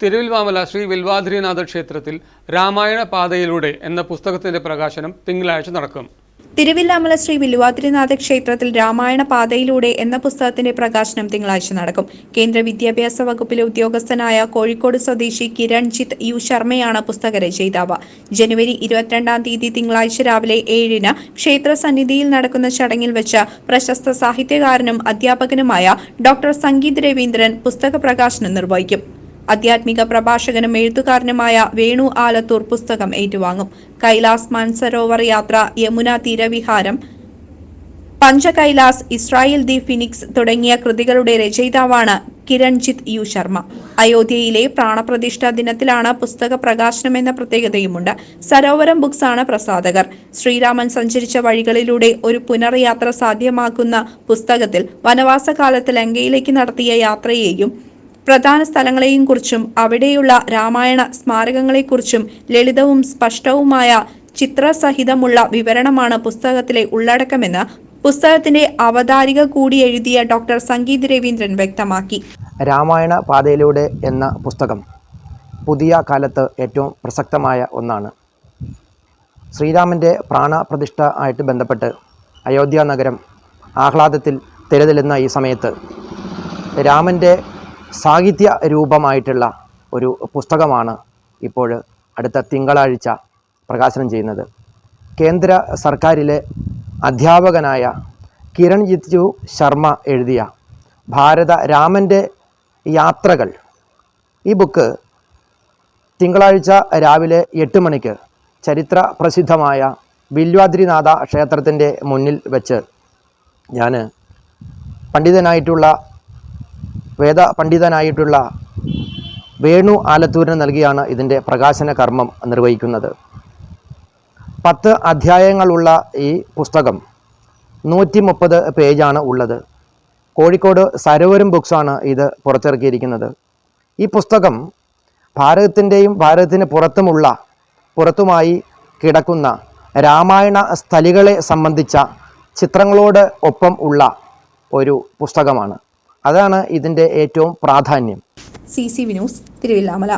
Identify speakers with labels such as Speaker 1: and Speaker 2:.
Speaker 1: തിരുവിൽവാമല ശ്രീ വിൽവാദ്രിനാഥ ക്ഷേത്രത്തിൽ രാമായണ പാതയിലൂടെ എന്ന പുസ്തകത്തിന്റെ പ്രകാശനം തിങ്കളാഴ്ച നടക്കും.
Speaker 2: തിരുവില്ലാമല ശ്രീ വില്ലുവാദ്രിനാഥ ക്ഷേത്രത്തിൽ രാമായണ പാതയിലൂടെ എന്ന പുസ്തകത്തിന്റെ പ്രകാശനം തിങ്കളാഴ്ച നടക്കും. കേന്ദ്ര വിദ്യാഭ്യാസ വകുപ്പിലെ ഉദ്യോഗസ്ഥനായ കോഴിക്കോട് സ്വദേശി കിരൺജിത്ത് യു ശർമ്മയാണ് പുസ്തക രചയിതാവ് ജനുവരി ഇരുപത്തിരണ്ടാം തീയതി തിങ്കളാഴ്ച രാവിലെ ഏഴിന് ക്ഷേത്ര സന്നിധിയിൽ നടക്കുന്ന ചടങ്ങിൽ വെച്ച് പ്രശസ്ത സാഹിത്യകാരനും അധ്യാപകനുമായ ഡോക്ടർ സംഗീത് രവീന്ദ്രൻ പുസ്തക പ്രകാശനം നിർവഹിക്കും. ആധ്യാത്മിക പ്രഭാഷകനും എഴുത്തുകാരനുമായ വേണു ആലത്തൂർ പുസ്തകം ഏറ്റുവാങ്ങും. Kailas Mansarovar Yatra Yamuna Theeraviharam Panchakailas Israel the phoenix തുടങ്ങിയ കൃതികളുടെ രചയിതാവാണ് കിരൺജിത് യു ശർമ്മ. അയോധ്യയിലെ പ്രാണപ്രതിഷ്ഠാ ദിനത്തിലാണ് പുസ്തക പ്രകാശനം എന്ന പ്രത്യേകതയുമുണ്ട്. സരോവരം ബുക്സ് ആണ് പ്രസാധകർ. ശ്രീരാമൻ സഞ്ചരിച്ച വഴികളിലൂടെ ഒരു പുനർയാത്ര സാധ്യമാക്കുന്ന പുസ്തകത്തിൽ വനവാസകാലത്ത് ലങ്കയിലേക്ക് നടത്തിയ യാത്രയെയും പ്രധാന സ്ഥലങ്ങളെയും കുറിച്ചും അവിടെയുള്ള രാമായണ സ്മാരകങ്ങളെക്കുറിച്ചും ലളിതവും സ്പഷ്ടവുമായ ചിത്രസഹിതമുള്ള വിവരണമാണ് പുസ്തകത്തിലെ ഉള്ളടക്കമെന്ന് പുസ്തകത്തിന്റെ അവതാരിക കൂടി എഴുതിയ ഡോക്ടർ സംഗീത് രവീന്ദ്രൻ വ്യക്തമാക്കി.
Speaker 3: രാമായണ പാതയിലൂടെ എന്ന പുസ്തകം പുതിയ കാലത്ത് ഏറ്റവും പ്രസക്തമായ ഒന്നാണ്. ശ്രീരാമന്റെ പ്രാണപ്രതിഷ്ഠ ആയിട്ട് ബന്ധപ്പെട്ട് അയോധ്യ നഗരം ആഹ്ലാദത്തിൽ തിരതെല്ലുന്ന ഈ സമയത്ത് രാമന്റെ സാഹിത്യ രൂപമായിട്ടുള്ള ഒരു പുസ്തകമാണ് ഇപ്പോൾ അടുത്ത തിങ്കളാഴ്ച പ്രകാശനം ചെയ്യുന്നത്. കേന്ദ്ര സർക്കാരിലെ അധ്യാപകനായ കിരൺ ജിത്ജു ശർമ്മ എഴുതിയ ഭാരത രാമന്റെ യാത്രകൾ ഈ ബുക്ക് തിങ്കളാഴ്ച രാവിലെ എട്ട് മണിക്ക് ചരിത്ര പ്രസിദ്ധമായ വില്വാദ്രിനാഥ ക്ഷേത്രത്തിന്റെ മുന്നിൽ വെച്ച് ഞാൻ പണ്ഡിതനായിട്ടുള്ള വേദ പണ്ഡിതനായിട്ടുള്ള വേണു ആലത്തൂരിന് നൽകിയാണ് ഇതിന്റെ പ്രകാശന കർമ്മം നിർവഹിക്കുന്നത്. പത്ത് അധ്യായങ്ങളുള്ള ഈ പുസ്തകം നൂറ്റി മുപ്പത് പേജാണ് ഉള്ളത്. കോഴിക്കോട് സരോവരം ബുക്സാണ് ഇത് പുറത്തിറക്കിയിരിക്കുന്നത്. ഈ പുസ്തകം ഭാരതത്തിന്റെയും ഭാരതത്തിന് പുറത്തുമുള്ള പുറത്തുമായി കിടക്കുന്ന രാമായണ സ്ഥലികളെ സംബന്ധിച്ച ചിത്രങ്ങളോട് ഒപ്പം ഉള്ള ഒരു പുസ്തകമാണ്. അതാണ് ഇതിന്റെ ഏറ്റവും പ്രാധാന്യം.
Speaker 2: C C V news Thiruvilwamala.